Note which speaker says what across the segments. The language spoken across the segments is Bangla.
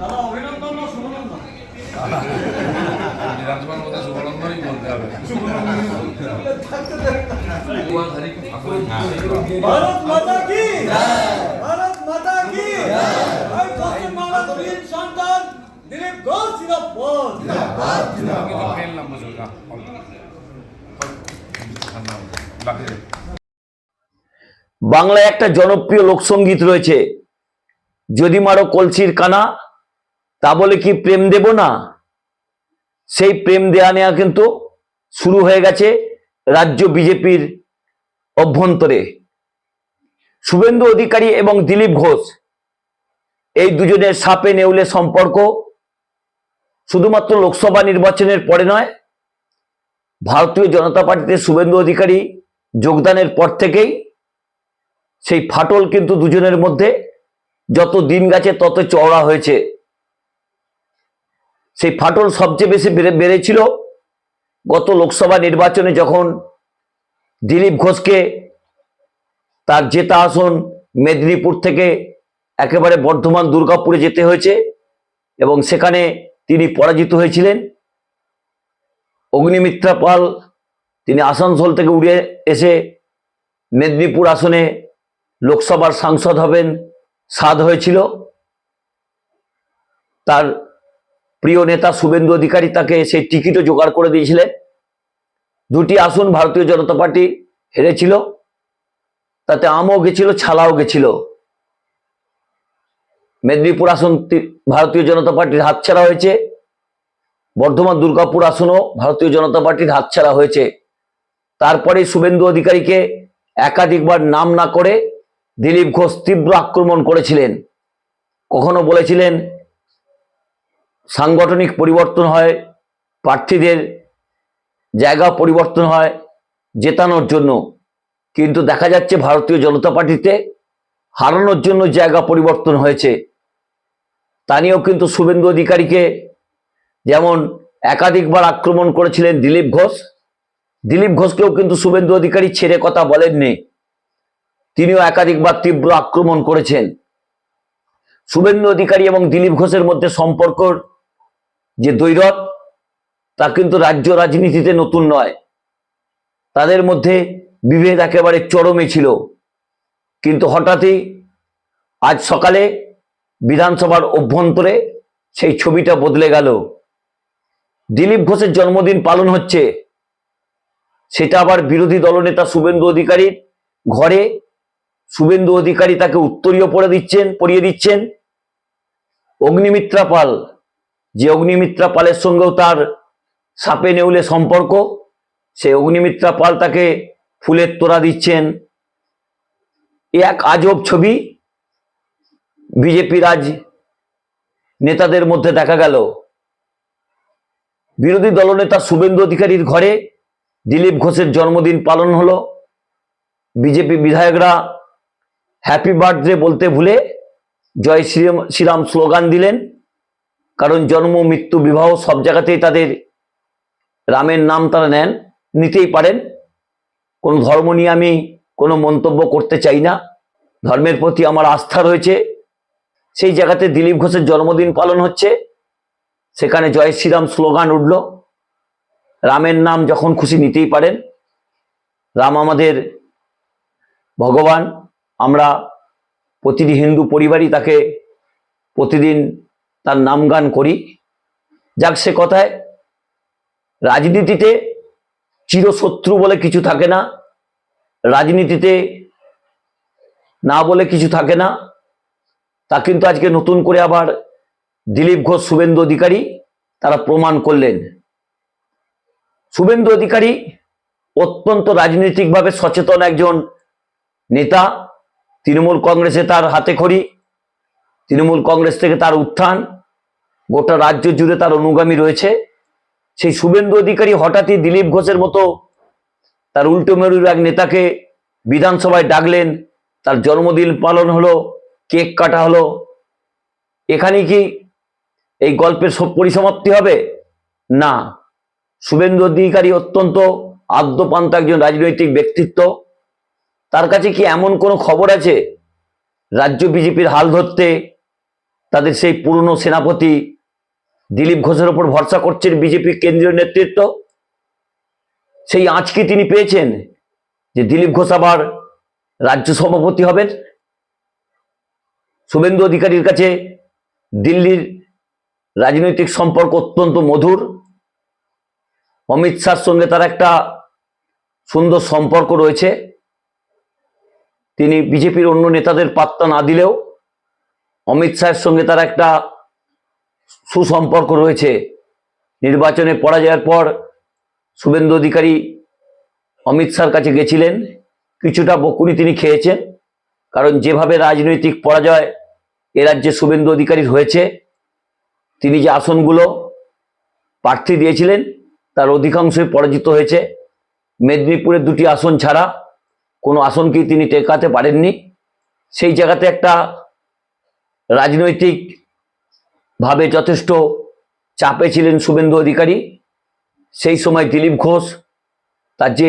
Speaker 1: দাদা অভিনন্দন না শুভনন্দন।
Speaker 2: বিধানসভার মধ্যে শুভানন্দনই বলতে হবে।
Speaker 1: ভারত মাতা কি? ভারত মাতা কি? পশ্চিম বাংলার বীর সন্তান দিলীপ ঘোষ জিরাপদ
Speaker 2: কিন্তু ফেল নাম বসে
Speaker 3: বাংলায় একটা জনপ্রিয় লোকসঙ্গীত রয়েছে যদি মারো কলসির কানা তা বলে কি প্রেম দেব না? সেই প্রেম দেয়া নেওয়া কিন্তু শুরু হয়ে গেছে রাজ্য বিজেপির অভ্যন্তরে। শুভেন্দু অধিকারী এবং দিলীপ ঘোষ, এই দুজনের সাপে নেউলে সম্পর্ক শুধুমাত্র লোকসভা নির্বাচনের পরে নয়, ভারতীয় জনতা পার্টিতে শুভেন্দু অধিকারী যোগদানের পর থেকেই সেই ফাটল কিন্তু দুজনের মধ্যে যত দিন গেছে তত চওড়া হয়েছে। সেই ফাটল সবচেয়ে বেশি বেড়ে বেড়েছিল গত লোকসভা নির্বাচনে যখন দিলীপ ঘোষকে তার জেতা আসন মেদিনীপুর থেকে একেবারে বর্ধমান দুর্গাপুরে যেতে হয়েছে এবং সেখানে তিনি পরাজিত হয়েছিলেন। অগ্নিমিত্রা পাল তিনি আসানসোল থেকে উড়ে এসে মেদিনীপুর আসনে লোকসভার সাংসদ হবেন, সাদ হয়েছিল। তার প্রিয় নেতা শুভেন্দু অধিকারী তাকে সেই টিকিটও জোগাড় করে দিয়েছিলেন দুটি আসন ভারতীয় জনতা পার্টি হেরেছিল, তাতে আমও গেছিল, ছালাও গেছিল। মেদিনীপুর আসন ভারতীয় জনতা পার্টির হাতছাড়া হয়েছে। বর্ধমান দুর্গাপুর আসনও ভারতীয় জনতা পার্টির হাতছাড়া হয়েছে। তারপরে শুভেন্দু অধিকারীকে একাধিকবার নাম না করে দিলীপ ঘোষ তীব্র আক্রমণ করেছিলেন। কখনো বলেছিলেন সাংগঠনিক পরিবর্তন হয়, প্রার্থীদের জায়গা পরিবর্তন হয়, জেতানোর জন্য। কিন্তু দেখা যাচ্ছে ভারতীয় জনতা পার্টিতে হারানোর জন্য জায়গা পরিবর্তন হয়েছে। তা নিয়েও কিন্তু শুভেন্দু অধিকারীকে যেমন একাধিকবার আক্রমণ করেছিলেন দিলীপ ঘোষ, দিলীপ ঘোষকেও কিন্তু শুভেন্দু অধিকারী ছেড়ে কথা বলেননি। তিনিও একাধিকবার তীব্র আক্রমণ করেছেন। শুভেন্দু অধিকারী এবং দিলীপ ঘোষের মধ্যে সম্পর্কর যে দৈরত তা কিন্তু রাজ্য রাজনীতিতে নতুন নয়। তাদের মধ্যে বিভেদ একেবারে চরমে ছিল। কিন্তু হঠাৎই আজ সকালে বিধানসভার অভ্যন্তরে সেই ছবিটা বদলে গেল। দিলীপ ঘোষের জন্মদিন পালন হচ্ছে। সেটা আবার বিরোধী দলনেতা শুভেন্দু অধিকারীর ঘরে। শুভেন্দু অধিকারী তাকে উত্তরীয় পড়ে দিচ্ছেন পড়িয়ে দিচ্ছেন। অগ্নিমিত্রা পাল যে অগ্নিমিত্রা পালের সঙ্গেও তার সাপে নেউলে সম্পর্ক, সেই অগ্নিমিত্রা পাল তাকে ফুলের তোড়া দিচ্ছেন। এক আজব ছবি বিজেপি রাজ নেতাদের মধ্যে দেখা গেল। বিরোধী দলনেতা শুভেন্দু অধিকারীর ঘরে দিলীপ ঘোষের জন্মদিন পালন হলো। বিজেপি বিধায়করা হ্যাপি বার্থডে বলতে ভুলে জয় শ্রীরাম শ্রীরাম স্লোগান দিলেন। কারণ জন্ম, মৃত্যু, বিবাহ সব জায়গাতেই তাদের রামের নাম তারা নেন, নিতেই পারেন। কোনো ধর্ম নিয়ে আমি কোনো মন্তব্য করতে চাই না। ধর্মের প্রতি আমার আস্থা রয়েছে। সেই জায়গাতে দিলীপ ঘোষের জন্মদিন পালন হচ্ছে। সেখানে জয় শ্রীরাম স্লোগান উঠল। রামের নাম যখন খুশি নিতেই পারেন। রাম আমাদের ভগবান। আমরা প্রতিটি হিন্দু পরিবারই তাকে প্রতিদিন তার নামগান করি। যাক, সে কথায় রাজনীতিতে চিরশত্রু বলে কিছু থাকে না। রাজনীতিতে না বলে কিছু থাকে না। তা কিন্তু আজকে নতুন করে আবার দিলীপ ঘোষ, শুভেন্দু অধিকারী তারা প্রমাণ করলেন। শুভেন্দু অধিকারী অত্যন্ত রাজনৈতিকভাবে সচেতন একজন নেতা। তৃণমূল কংগ্রেসে তার হাতে খড়ি তৃণমূল কংগ্রেস থেকে তার উত্থান। গোটা রাজ্য জুড়ে তার অনুগামী রয়েছে। সেই শুভেন্দু অধিকারী হঠাৎই দিলীপ ঘোষের মতো তার উল্টো মেরুর এক নেতাকে বিধানসভায় ডাকলেন। তার জন্মদিন পালন হলো, কেক কাটা হলো। এখানে কি এই গল্পের সব পরিসমাপ্তি হবে? না। শুভেন্দু অধিকারী অত্যন্ত আদ্যপান্ত একজন রাজনৈতিক ব্যক্তিত্ব। তার কাছে কি এমন কোনো খবর আছে? রাজ্য বিজেপির হাল ধরতে তাদের সেই পুরনো সেনাপতি দিলীপ ঘোষের ওপর ভরসা করছেন বিজেপি কেন্দ্রীয় নেতৃত্ব। সেই আঁচ কি তিনি পেয়েছেন? যে দিলীপ ঘোষ আবার রাজ্য সভাপতি হবেন? শুভেন্দু অধিকারীর কাছে দিল্লির রাজনৈতিক সম্পর্ক অত্যন্ত মধুর। অমিত শাহর সঙ্গে তার একটা সুন্দর সম্পর্ক রয়েছে। তিনি বিজেপির অন্য নেতাদের পাত্তা না দিলেও অমিত শাহের সঙ্গে তার একটা সুসম্পর্ক রয়েছে। নির্বাচনে পরাজয়ের পর শুভেন্দু অধিকারী অমিত শাহর কাছে গেছিলেন। কিছুটা বকুনি তিনি খেয়েছেন। কারণ যেভাবে রাজনৈতিক পরাজয় এ রাজ্যে শুভেন্দু অধিকারীর হয়েছে, তিনি যে আসনগুলো প্রার্থী দিয়েছিলেন, তার অধিকাংশই পরাজিত হয়েছে। মেদিনীপুরের দুটি আসন ছাড়া কোনো আসনকেই তিনি টেকাতে পারেননি। সেই জায়গাতে একটা রাজনৈতিক ভাবে যথেষ্ট চাপে ছিলেন শুভেন্দু অধিকারী। সেই সময় দিলীপ ঘোষ তার যে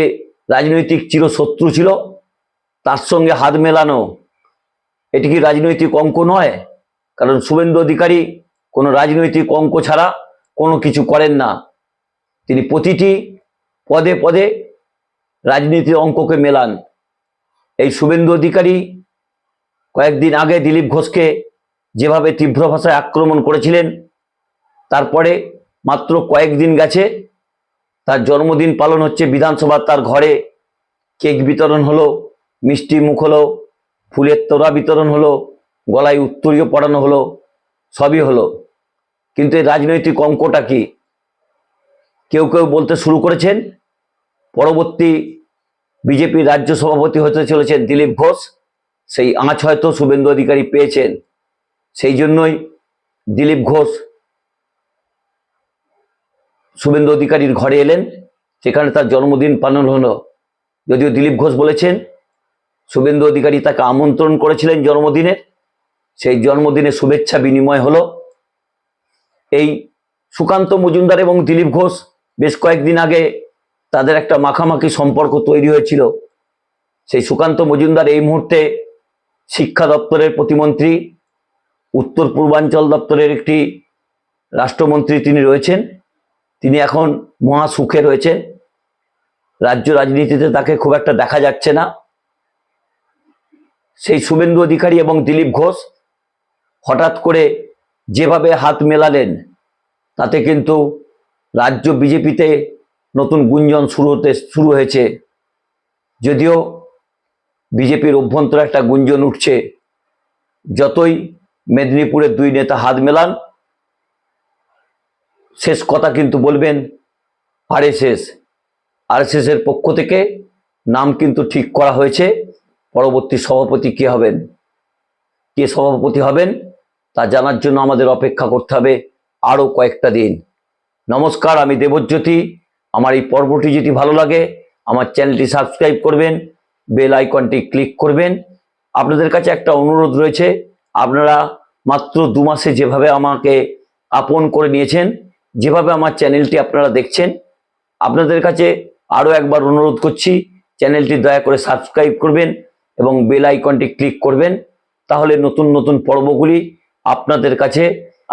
Speaker 3: রাজনৈতিক চিরশত্রু ছিল, তার সঙ্গে হাত মেলানো, এটি কি রাজনৈতিক অঙ্ক নয়? কারণ শুভেন্দু অধিকারী কোনো রাজনৈতিক অঙ্ক ছাড়া কোনো কিছু করেন না। তিনি প্রতিটি পদে পদে রাজনীতির অঙ্ককে মেলান। এই শুভেন্দু অধিকারী কয়েকদিন আগে দিলীপ ঘোষকে যেভাবে তীব্র ভাষায় আক্রমণ করেছিলেন, তারপরে মাত্র কয়েকদিন গেছে, তার জন্মদিন পালন হচ্ছে বিধানসভার তার ঘরে, কেক বিতরণ হলো, মিষ্টি মুখ হলো, ফুলের তোড়া বিতরণ হলো, গলায় উত্তরীয় পড়ানো হলো, সবই হলো। কিন্তু এই রাজনৈতিক অঙ্কটা কি? কেউ কেউ বলতে শুরু করেছেন, পরবর্তী বিজেপি রাজ্য সভাপতি হতে চলেছেন দিলীপ ঘোষ, সেই আঁচ হয়তো শুভেন্দু অধিকারী পেয়েছেন। সেই জন্যই দিলীপ ঘোষ শুভেন্দু অধিকারীর ঘরে এলেন সেখানে তার জন্মদিন পালন হলো। যদিও দিলীপ ঘোষ বলেছেন, শুভেন্দু অধিকারী তাকে আমন্ত্রণ করেছিলেন জন্মদিনের। সেই জন্মদিনে শুভেচ্ছা বিনিময় হলো এই সুকান্ত মজুমদার এবং দিলীপ ঘোষ। বেশ কয়েকদিন আগে তাদের একটা মাখামাখি সম্পর্ক তৈরি হয়েছিল। সেই সুকান্ত মজুমদার এই মুহূর্তে শিক্ষা দপ্তরের প্রতিমন্ত্রী উত্তর পূর্বাঞ্চল দপ্তরের একটি রাষ্ট্রমন্ত্রী তিনি রয়েছেন। তিনি এখন মহা সুখে রয়েছেন রাজ্য রাজনীতিতে তাকে খুব একটা দেখা যাচ্ছে না। সেই শুভেন্দু অধিকারী এবং দিলীপ ঘোষ হঠাৎ করে যেভাবে হাত মেলালেন, তাতে কিন্তু রাজ্য বিজেপিতে নতুন গুঞ্জন শুরু হতে, শুরু হয়েছে। যদিও বিজেপির অভ্যন্তরে একটা গুঞ্জন উঠছে, যতই মেদিনীপুরের দুই নেতা হাত মেলান। শেষ কথা কিন্তু বলবেন আরএসএস। আরএসএস এর পক্ষ থেকে নাম কিন্তু ঠিক করা হয়েছে। পরবর্তী সভাপতি কে হবেন? কে সভাপতি হবেন? তা জানার জন্য আমাদের অপেক্ষা করতে হবে আরও কয়েকটা দিন। নমস্কার, আমি দেবজ্যোতি। আমার এই পর্বটি যদি ভালো লাগে, আমার চ্যানেলটি সাবস্ক্রাইব করবেন, বেল আইকনটি ক্লিক করবেন। আপনাদের কাছে একটা অনুরোধ রয়েছে আপনারা মাত্র দু মাসে যেভাবে আমাকে আপন করে নিয়েছেন, যেভাবে আমার চ্যানেলটি আপনারা দেখছেন, আপনাদের কাছে আরও একবার অনুরোধ করছি, চ্যানেলটি দয়া করে সাবস্ক্রাইব করবেন এবং বেল আইকনটি ক্লিক করবেন, তাহলে নতুন নতুন পর্বগুলি আপনাদের কাছে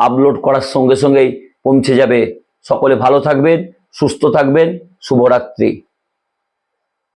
Speaker 3: আপলোড করার সঙ্গে সঙ্গেই পৌঁছে যাবে। সকলে ভালো থাকবেন, সুস্থ থাকবেন, শুভরাত্রি।